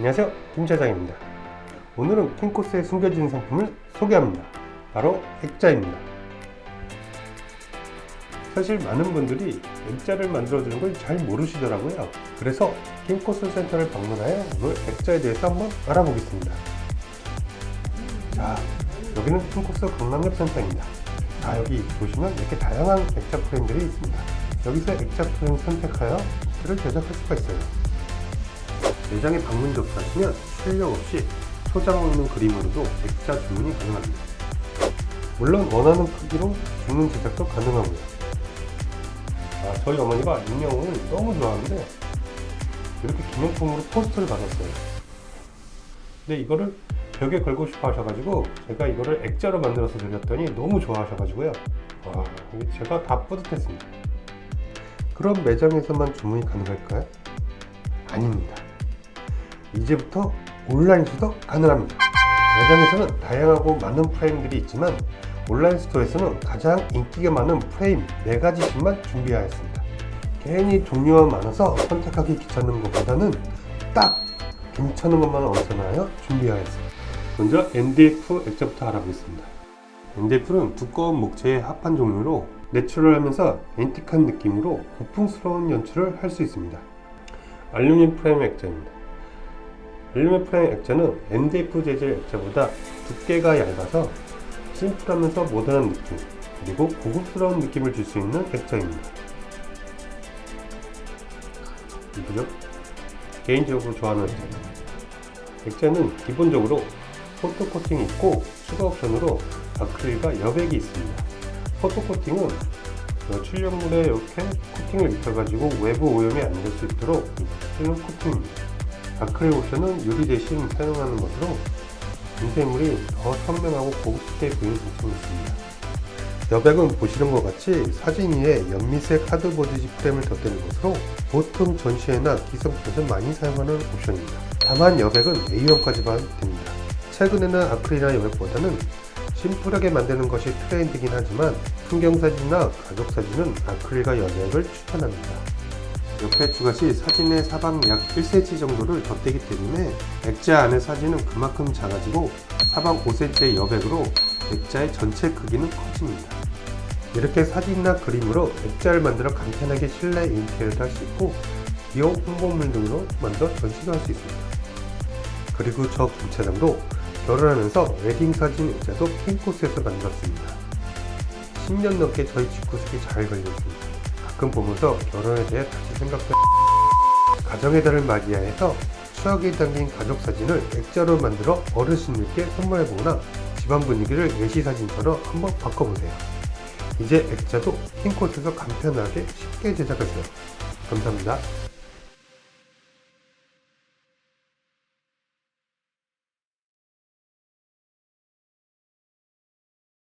안녕하세요. 김 차장입니다. 오늘은 킹코스의 숨겨진 상품을 소개합니다. 바로 액자입니다. 사실 많은 분들이 액자를 만들어주는 걸 잘 모르시더라고요. 그래서 킹코스 센터를 방문하여 오늘 액자에 대해서 한번 알아보겠습니다. 자 여기는 킹코스 강남역 센터입니다. 자 여기 보시면 이렇게 다양한 액자 프레임들이 있습니다. 여기서 액자 프레임 선택하여 액자를 제작할 수가 있어요 매장에 방문 접수하시면 출력 없이 소장 없는 그림으로도 액자 주문이 가능합니다. 물론 원하는 크기로 주문 제작도 가능하고요. 아, 저희 어머니가 인형을 너무 좋아하는데 이렇게 기념품으로 포스터를 받았어요. 근데 이거를 벽에 걸고 싶어 하셔가지고 제가 이거를 액자로 만들어서 드렸더니 너무 좋아하셔가지고요. 와, 제가 다 뿌듯했습니다. 그럼 매장에서만 주문이 가능할까요? 아닙니다. 이제부터 온라인 수도 가능합니다. 매장에서는 다양하고 많은 프레임들이 있지만 온라인 스토어에서는 가장 인기가 많은 프레임 4가지씩만 준비하였습니다. 괜히 종류가 많아서 선택하기 귀찮은 것보다는 딱 괜찮은 것만 엄선하여 준비하였습니다. 먼저 MDF 액자부터 알아보겠습니다. MDF는 두꺼운 목재의 합판 종류로 내추럴하면서 앤틱한 느낌으로 고풍스러운 연출을 할 수 있습니다. 알루미늄 프레임 액자입니다. 프레임 액자는 MDF 재질 액자보다 두께가 얇아서 심플하면서 모던한 느낌 그리고 고급스러운 느낌을 줄 수 있는 액자입니다. 이쁘죠? 개인적으로 좋아하는 액자입니다. 액자는 기본적으로 포토 코팅이 있고 추가 옵션으로 아크릴과 여백이 있습니다. 포토 코팅은 어, 출력물에 이렇게 코팅을 입혀가지고 외부 오염이 안 될 수 있도록 쓰는 코팅입니다. 아크릴 옵션은 유리 대신 사용하는 것으로 인쇄물이 더 선명하고 고급스럽게 보이는 장점이 있습니다. 여백은 보시는 것 같이 사진 위에 연미색 하드보드지 프레임을 덧대는 것으로 보통 전시회나 기성품에서 많이 사용하는 옵션입니다. 다만 여백은 A형까지만 됩니다. 최근에는 아크릴이나 여백보다는 심플하게 만드는 것이 트렌드긴 하지만 풍경사진이나 가족사진은 아크릴과 여백을 추천합니다. 옆에 주갓이 사진의 사방 약 1cm 정도를 덧대기 때문에 액자 안의 사진은 그만큼 작아지고 사방 5cm의 여백으로 액자의 전체 크기는 커집니다. 이렇게 사진이나 그림으로 액자를 만들어 간편하게 실내 인테리어를 할 수 있고 기업 홍보물 등으로 만들어 전시도 할 수 있습니다. 그리고 저 김차장도 결혼하면서 웨딩 사진 액자도 킹코스에서 만들었습니다. 10년 넘게 저희 집구석에 잘 걸려있습니다. 가끔 보면서 결혼에 대해 다시 생각해 가정의 달을 맞이하여서 추억이 담긴 가족 사진을 액자로 만들어 어르신들께 선물해보거나 집안 분위기를 예시 사진처럼 한번 바꿔보세요. 이제 액자도 킹코스에서 간편하게 쉽게 제작하세요. 감사합니다.